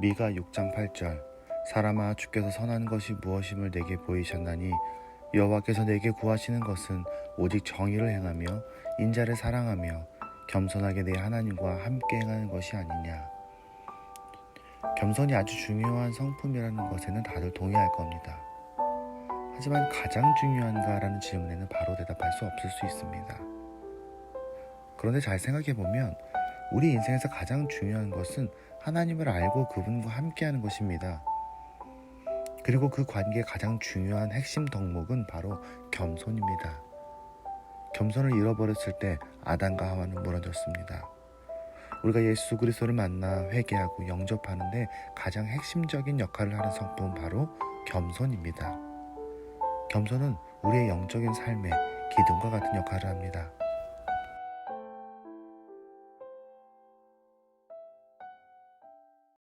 미가 6장 8절 사람아 주께서 선한 것이 무엇임을 내게 보이셨나니 여호와께서 내게 구하시는 것은 오직 정의를 행하며 인자를 사랑하며 겸손하게 내 하나님과 함께 행하는 것이 아니냐. 겸손이 아주 중요한 성품이라는 것에는 다들 동의할 겁니다. 하지만 가장 중요한가라는 질문에는 바로 대답할 수 없을 수 있습니다. 그런데 잘 생각해 보면 우리 인생에서 가장 중요한 것은 하나님을 알고 그분과 함께하는 것입니다. 그리고 그 관계의 가장 중요한 핵심 덕목은 바로 겸손입니다. 겸손을 잃어버렸을 때 아담과 하와는 무너졌습니다. 우리가 예수 그리스도를 만나 회개하고 영접하는데 가장 핵심적인 역할을 하는 성품은 바로 겸손입니다. 겸손은 우리의 영적인 삶에 기둥과 같은 역할을 합니다.